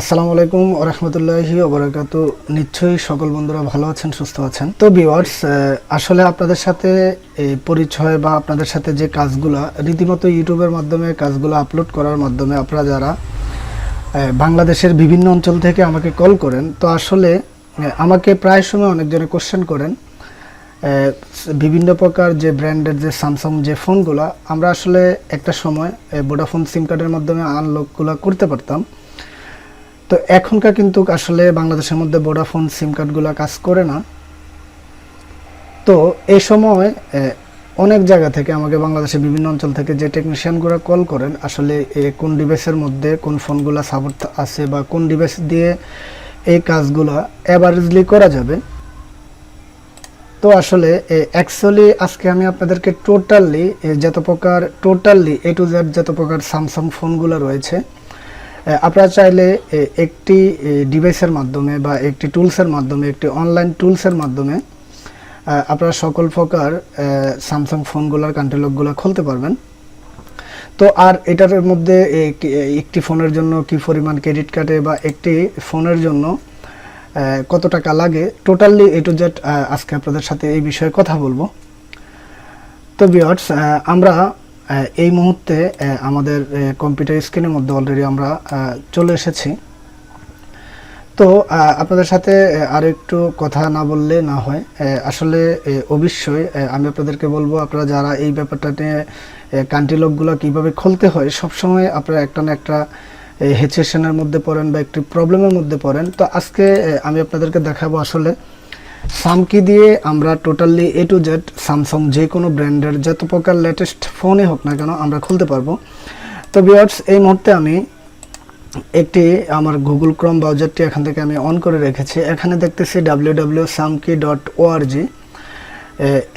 আসসালামু আলাইকুম রহমতুল্লাহি ওবরাকাত নিশ্চয়ই সকল বন্ধুরা ভালো আছেন, সুস্থ আছেন। তো ভিওয়ার্স আসলে আপনাদের সাথে পরিচয় বা আপনাদের সাথে যে কাজগুলো, রীতিমতো ইউটিউবের মাধ্যমে কাজগুলো আপলোড করার মাধ্যমে আপনারা যারা বাংলাদেশের বিভিন্ন অঞ্চল থেকে আমাকে কল করেন, তো আসলে আমাকে প্রায় সময় অনেকজনে কোশ্চেন করেন। বিভিন্ন প্রকার যে ব্র্যান্ডের যে স্যামসাং যে ফোনগুলো আমরা আসলে একটা সময় ভোডাফোন সিম কার্ডের মাধ্যমে আনলকগুলো করতে পারতাম। তো এখনকার কিন্তু আসলে বাংলাদেশের মধ্যে ভোডাফোন সিম কার্ডগুলো কাজ করে না। তো এই সময় অনেক জায়গা থেকে আমাকে বাংলাদেশের বিভিন্ন অঞ্চল থেকে যে টেকনিশিয়ানগুলো কল করেন, আসলে কোন ডিভাইসের মধ্যে কোন ফোনগুলো সাপোর্ট আছে বা কোন ডিভাইস দিয়ে এই কাজগুলো অ্যাভারেজলি করা যাবে। তো আসলে অ্যাকচুয়ালি আজকে আমি আপনাদেরকে টোটালি যত প্রকার টোটালি এ টু জেড যত প্রকার স্যামসাং ফোনগুলো রয়েছে আপনারা চাইলে একটি ডিভাইসের মাধ্যমে বা একটি টুলসের মাধ্যমে, একটি অনলাইন টুলসের মাধ্যমে আপনারা সকল প্রকার স্যামসাং ফোনগুলোর কান্ট্রিলকগুলো খুলতে পারবেন। তো আর এটার মধ্যে একটি ফোনের জন্য কি পরিমাণ ক্রেডিট কার্ডে বা একটি ফোনের জন্য কত টাকা লাগে টোটালি এ টু জেড আজকে আপনাদের সাথে এই বিষয়ে কথা বলব। তো বিয়ার্স আমরা এই মুহূর্তে আমাদের কম্পিউটার স্ক্রিনের মধ্যে অলরেডি আমরা চলে এসেছি। তো আপনাদের সাথে আর একটু কথা না বললে না হয়। আসলে অবশ্যই আমি আপনাদেরকে বলব, আপনারা যারা এই ব্যাপারটা নিয়ে কান্ট্রি লোকগুলো কীভাবে খুলতে হয়, সবসময় আপনারা একটা না একটা হেচেশনের মধ্যে পড়েন বা একটি প্রবলেমের মধ্যে পড়েন। তো আজকে আমি আপনাদেরকে দেখাবো আসলে সামকি দিয়ে আমরা totally A to Z Samsung যে কোনো ব্র্যান্ডের যত প্রকার লেটেস্ট ফোনই হোক না কেন আমরা খুলতে পারব। তো বিয়ার্স এই মুহূর্তে আমি একটি আমার গুগল ক্রোম ব্রাউজারটি এখান থেকে আমি অন করে রেখেছি। এখানে দেখতেছি W W Samkey dot O R G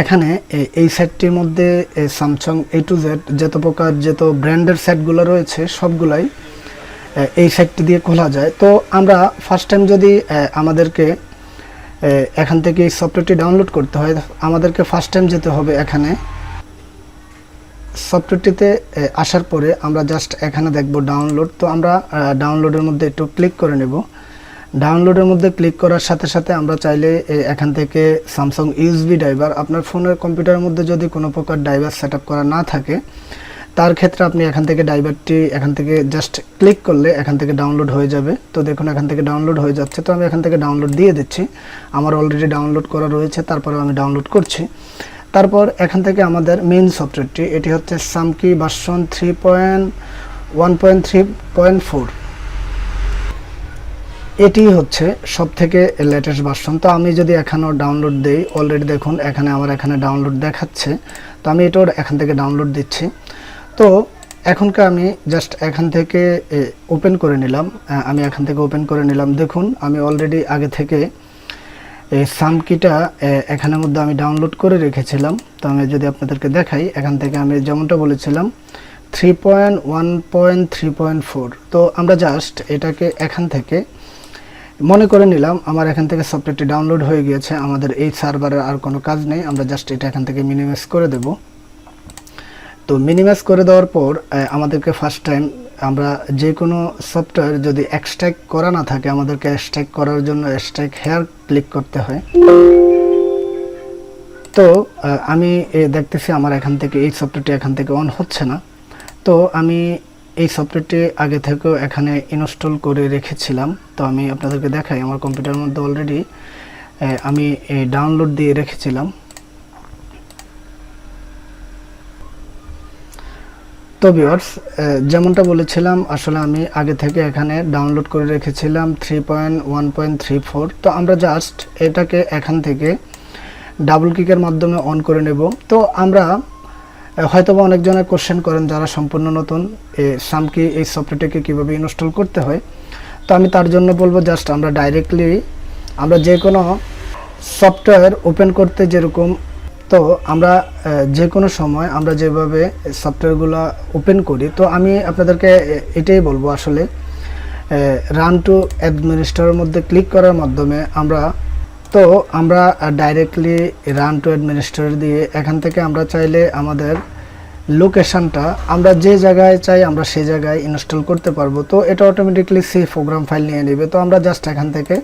এখানে এই সাইটটির মধ্যে স্যামসাং এ টু জেড যত প্রকার যত ব্র্যান্ডের সাইটগুলো রয়েছে, সবগুলাই এই সাইটটি দিয়ে খোলা যায়। তো আমরা ফার্স্ট টাইম যদি আমাদেরকে এখান থেকে এই সফটওয়্যারটি ডাউনলোড করতে হয়। আমাদেরকে ফার্স্ট টাইম যেতে হবে এখানে। সফটওয়্যারটিতে আসার পরে আমরা জাস্ট এখানে দেখব ডাউনলোড তো আমরা ডাউনলোডের মধ্যে একটু ক্লিক করে নেব। ডাউনলোডের মধ্যে ক্লিক করার সাথে সাথে আমরা চাইলে এখান থেকে স্যামসাং ইউএসবি ড্রাইভার আপনার ফোনের কম্পিউটারের মধ্যে যদি কোনো প্রকার ড্রাইভার সেট করা না থাকে তার ক্ষেত্রে আপনি এখান থেকে ড্রাইভারটি এখান থেকে জাস্ট ক্লিক করলে এখান থেকে ডাউনলোড হয়ে যাবে। তো দেখুন, এখান থেকে ডাউনলোড হয়ে যাচ্ছে। তো আমি এখান থেকে ডাউনলোড দিয়ে দিচ্ছি। আমার অলরেডি ডাউনলোড করা রয়েছে তারপরে আমি ডাউনলোড করছি। তারপর এখান থেকে আমাদের মেইন সফটওয়্যারটি এটি হচ্ছে Samkey version three point one point three point four এটি হচ্ছে সব থেকে লেটেস্ট ভার্সন তো আমি যদি এখানেও ডাউনলোড দেই অলরেডি দেখুন, এখানে আমার এখানে ডাউনলোড দেখাচ্ছে। তো আমি এটাও এখান থেকে ডাউনলোড দিচ্ছি। তো এখনকার আমি জাস্ট এখান থেকে ওপেন করে নিলাম। আমি এখান থেকে ওপেন করে নিলাম। দেখুন, আমি অলরেডি আগে থেকে এই সামকিটা এখানের মধ্যে আমি ডাউনলোড করে রেখেছিলাম। তো আমি যদি আপনাদেরকে দেখাই, এখান থেকে আমি যেমনটা বলেছিলাম three point one point three point four তো আমরা জাস্ট এটাকে এখান থেকে, মনে করে নিলাম, আমার এখান থেকে সফটওয়্যারটি ডাউনলোড হয়ে গিয়েছে। আমাদের এই সার্ভারের আর কোনো কাজ নেই। আমরা জাস্ট এটা এখান থেকে মিনিমাইজ করে দেব। তো মিনিমাইজ করে দেওয়ার পর আমাদেরকে ফার্স্ট টাইম আমরা যে কোনো সফটওয়্যার যদি এক্সট্র্যাক্ট করা না থাকে, আমাদেরকে এক্সট্র্যাক্ট করার জন্য এক্সট্র্যাক্ট হেয়ার ক্লিক করতে হয়। তো আমি দেখতেছি আমার এখান থেকে এই সফটওয়্যারটি এখান থেকে অন হচ্ছে না। তো আমি এই সফটওয়্যারটি আগে থেকেও এখানে ইনস্টল করে রেখেছিলাম। তো আমি আপনাদেরকে দেখাই, আমার কম্পিউটারের মধ্যে অলরেডি আমি ডাউনলোড দিয়ে রেখেছিলাম। তো ভিউয়ার্স যেমনটা বলেছিলাম, আসলে আমি আগে থেকে এখানে ডাউনলোড করে রেখেছিলাম three point one point three four তো আমরা জাস্ট এটাকে এখান থেকে ডাবল ক্লিকের মাধ্যমে অন করে নেব। তো আমরা হয়তোবা অনেকজনে কোশ্চেন করেন যারা সম্পূর্ণ নতুন, এ সামকি এই সফটওয়্যারটিকে কীভাবে ইনস্টল করতে হয়। তো আমি তার জন্য বলব জাস্ট আমরা ডাইরেক্টলি আমরা যে কোনো সফটওয়্যার ওপেন করতে যেরকম তো আমরা যে কোনো সময় আমরা যেভাবে সফটওয়্যারগুলো ওপেন করি, তো আমি আপনাদেরকে এটাই বলব আসলে রান টু অ্যাডমিনিস্ট্রের মধ্যে ক্লিক করার মাধ্যমে আমরা, তো আমরা ডাইরেক্টলি রান টু অ্যাডমিনিস্ট্রেটর দিয়ে এখান থেকে আমরা চাইলে আমাদের লোকেশনটা আমরা যে জায়গায় চাই আমরা সেই জায়গায় ইনস্টল করতে পারব। তো এটা অটোমেটিকলি সি প্রোগ্রাম ফাইল নিয়ে নেবে। তো আমরা জাস্ট এখান থেকে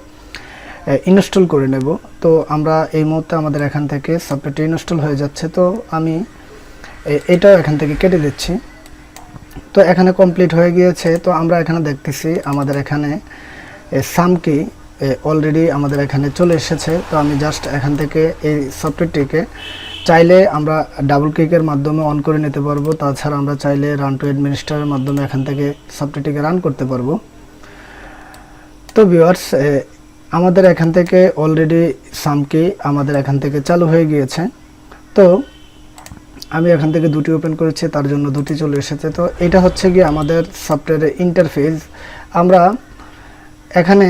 ইনস্টল করে নেব। তো আমরা এই মুহূর্তে আমাদের এখান থেকে সফটওয়্যারটি ইনস্টল হয়ে যাচ্ছে। তো আমি এটাও এখান থেকে কেটে দিচ্ছি। তো এখানে কমপ্লিট হয়ে গিয়েছে। তো আমরা এখানে দেখতেছি আমাদের এখানে সামকি অলরেডি আমাদের এখানে চলে এসেছে। তো আমি জাস্ট এখান থেকে এই সফটওয়্যারটিকে চাইলে আমরা ডাবল ক্লিকের মাধ্যমে অন করে নিতে পারব। তাছাড়া আমরা চাইলে রান টু অ্যাডমিনিস্টারের মাধ্যমে এখান থেকে সফটওয়্যারটিকে রান করতে পারব। তো ভিউয়ার্স আমাদের এখান থেকে অলরেডি সামকি আমাদের এখান থেকে চালু হয়ে গিয়েছে। তো আমি এখান থেকে দুটি ওপেন করেছি, তার জন্য দুটি চলে এসেছে। তো এটা হচ্ছে গিয়ে আমাদের সফটওয়্যারের ইন্টারফেস আমরা এখানে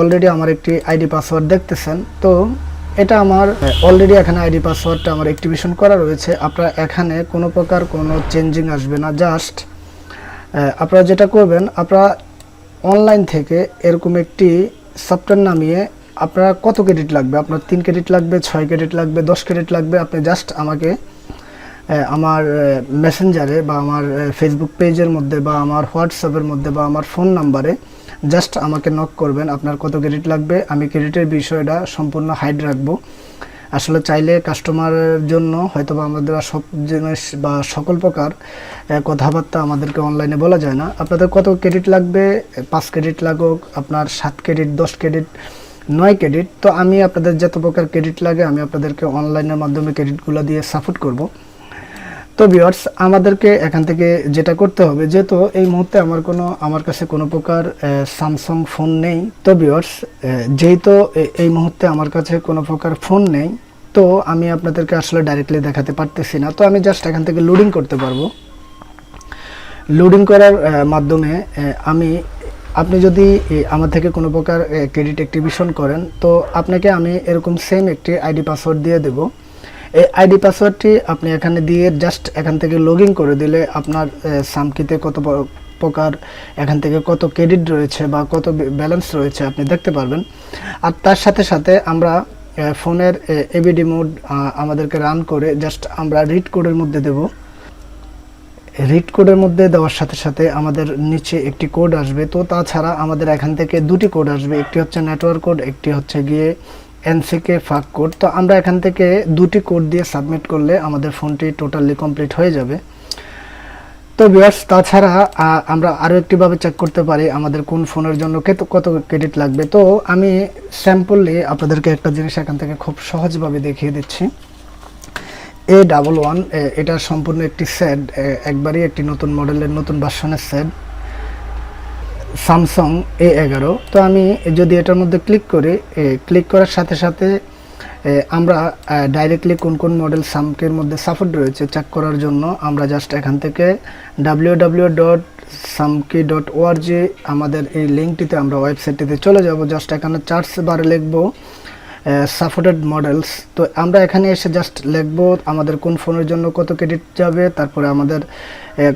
অলরেডি আমার একটি আইডি পাসওয়ার্ড দেখতেছেন। তো এটা আমার অলরেডি এখানে আইডি পাসওয়ার্ডটা আমার অ্যাক্টিভেশন করা রয়েছে। আপনারা এখানে কোনো প্রকার কোনো চেঞ্জিং আসবে না। জাস্ট আপনারা যেটা করবেন, আপনারা অনলাইন থেকে এরকম একটি সফটওয়্যার নামিয়ে আপনার কত ক্রেডিট লাগবে? আপনার তিন ক্রেডিট লাগবে, ছয় ক্রেডিট লাগবে, দশ ক্রেডিট লাগবে। আপনি জাস্ট আমাকে আমার মেসেঞ্জারে বা আমার ফেসবুক পেজের মধ্যে বা আমার হোয়াটসঅ্যাপের মধ্যে বা আমার ফোন নাম্বারে জাস্ট আমাকে নক করবেন। আপনার কত ক্রেডিট লাগবে? আমি ক্রেডিটের বিষয়টা সম্পূর্ণ হাইড রাখব। আসলে চাইলে কাস্টমারের জন্য হয়তো বা আমাদের সব জিনিস বা সকল প্রকার কথাবার্তা আমাদেরকে অনলাইনে বলা যায় না। আপনাদের কত ক্রেডিট লাগবে? পাঁচ ক্রেডিট লাগুক, আপনার সাত ক্রেডিট দশ ক্রেডিট নয় ক্রেডিট তো আমি আপনাদের যত প্রকার ক্রেডিট লাগে, আমি আপনাদেরকে অনলাইনের মাধ্যমে ক্রেডিটগুলো দিয়ে সাপোর্ট করব। তো ভিউয়ার্স আমাদেরকে এখান থেকে যেটা করতে হবে, যেহেতু এই মুহূর্তে আমার কোনো, আমার কাছে কোনো প্রকার স্যামসাং ফোন নেই। তো ভিউয়ার্স যেহেতু এই মুহূর্তে আমার কাছে কোনো প্রকার ফোন নেই তো আমি আপনাদেরকে আসলে ডাইরেক্টলি দেখাতে পারতেছি না। তো আমি জাস্ট এখান থেকে লোডিং করতে পারব। লোডিং করার মাধ্যমে আমি, আপনি যদি আমার থেকে কোনো প্রকার ক্রেডিট অ্যাক্টিভেশন করেন, তো আপনাকে আমি এরকম সেম একটি আইডি পাসওয়ার্ড দিয়ে দেব। এই আইডি পাসওয়ার্ডটি আপনি এখানে দিয়ে জাস্ট এখান থেকে লগ করে দিলে আপনার সামকিতে কত প্রকার, এখান থেকে কত ক্রেডিট রয়েছে বা কত ব্যালেন্স রয়েছে, আপনি দেখতে পারবেন। আর তার সাথে সাথে আমরা ফোনের এবিডি মোড আমাদেরকে রান করে জাস্ট আমরা রিড কোডের মধ্যে দেবো। রিড কোডের মধ্যে দেওয়ার সাথে সাথে আমাদের নিচে একটি কোড আসবে। তো তাছাড়া আমাদের এখান থেকে দুটি কোড আসবে। একটি হচ্ছে নেটওয়ার্ক কোড একটি হচ্ছে গিয়ে এনসিকে ফাঁক কোড তো আমরা এখান থেকে দুটি কোড দিয়ে সাবমিট করলে আমাদের ফোনটি টোটালি কমপ্লিট হয়ে যাবে। তো বিয়ার্স তাছাড়া আমরা আরও একটিভাবে চেক করতে পারি আমাদের কোন ফোনের জন্য কত ক্রেডিট লাগবে। তো আমি স্যাম্পলি আপনাদেরকে একটা জিনিস এখান থেকে খুব সহজভাবে দেখিয়ে দিচ্ছি। এ ডাবল ওয়ান এটা সম্পূর্ণ একটি সেট একবারই একটি নতুন মডেলের নতুন ভার্সনের সেট স্যামসাং এ এগারো। তো আমি যদি এটার মধ্যে ক্লিক করি ক্লিক করার সাথে সাথে আমরা ডাইরেক্টলি কোন কোন মডেল সামকের মধ্যে সাপোর্ট রয়েছে চেক করার জন্য, আমরা জাস্ট এখান থেকে W W dot Samkey dot O R G আমাদের এই লিঙ্কটিতে আমরা ওয়েবসাইটটিতে চলে যাব জাস্ট এখানে চার্জ বারে লিখব সাপোর্টেড মডেলস তো আমরা এখানে এসে জাস্ট লিখব আমাদের কোন ফোনের জন্য কত ক্রেডিট যাবে, তারপরে আমাদের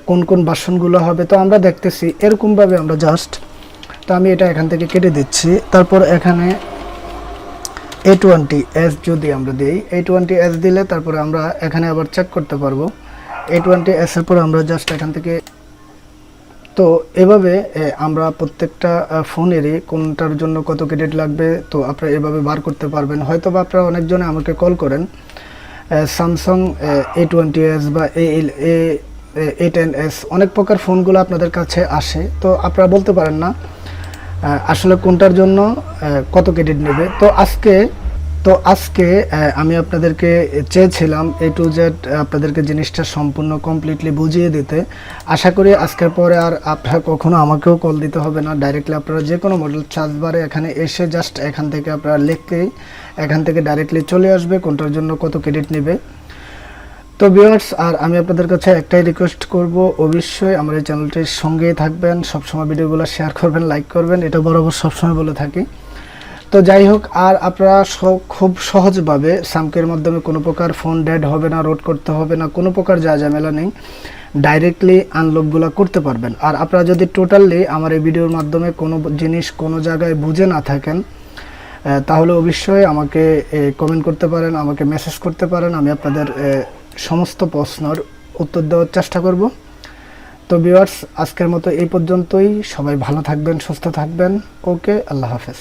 কোন কোন বাসনগুলো হবে। তো আমরা দেখতেছি এরকমভাবে আমরা জাস্ট তো আমি এটা এখান থেকে কেটে দিচ্ছি। তারপর এখানে এ টোয়েন্টি এস যদি আমরা দিই এ টোয়েন্টি এস দিলে তারপরে আমরা এখানে আবার চেক করতে পারব। এ টোয়েন্টি এস এর পর আমরা জাস্ট এখান থেকে তো এভাবে আমরা প্রত্যেকটা ফোনেরই কোনটার জন্য কত ক্রেডিট লাগবে, তো আপনারা এভাবে বার করতে পারবেন। হয়তো বা আপনারা অনেকজনে আমাকে কল করেন স্যামসাং এ টোয়েন্টি এস বা এ টেন এস অনেক প্রকার ফোনগুলো আপনাদের কাছে আসে। তো আপনারা বলতে পারেন না আসলে কোনটার জন্য কত ক্রেডিট নেবে? তো আজকে তো আজকে আমি আপনাদেরকে চেয়েছিলাম এ টু জেড আপনাদেরকে জিনিসটা সম্পূর্ণ কমপ্লিটলি বুঝিয়ে দিতে। আশা করি আজকের পরে আর আপনারা কখনো আমাকেও কল দিতে হবে না। ডাইরেক্টলি আপনারা যে কোনো মডেল চার্জ বারে এখানে এসে জাস্ট এখান থেকে আপনারা লিখতেই, এখান থেকে ডাইরেক্টলি চলে আসবে কোনটার জন্য কত ক্রেডিট নেবে। তো ভিউয়ার্স আর আমি আপনাদের কাছে একটাই রিকোয়েস্ট করব, অবশ্যই আমার এই চ্যানেলটির সঙ্গেই থাকবেন, সবসময় ভিডিওগুলো শেয়ার করবেন লাইক করবেন, এটা বরাবর সবসময় বলে থাকি। তো যাই হোক, আর আপনারা খুব সহজভাবে সামকের মাধ্যমে কোনো প্রকার ফোন ডেড হবে না রোড করতে হবে না, কোনো প্রকার যা ঝামেলা নেই ডাইরেক্টলি আনলকগুলো করতে পারবেন। আর আপনারা যদি টোটালি আমার এই ভিডিওর মাধ্যমে কোনো জিনিস কোনো জায়গায় বুঝে না থাকেন তাহলে অবশ্যই আমাকে কমেন্ট করতে পারেন, আমাকে মেসেজ করতে পারেন, আমি আপনাদের সমস্ত প্রশ্নর উত্তর দেওয়ার চেষ্টা করব। তো ভিউয়ার্স আজকের মতো এই পর্যন্তই। সবাই ভালো থাকবেন, সুস্থ থাকবেন। ওকে, আল্লাহ হাফেজ।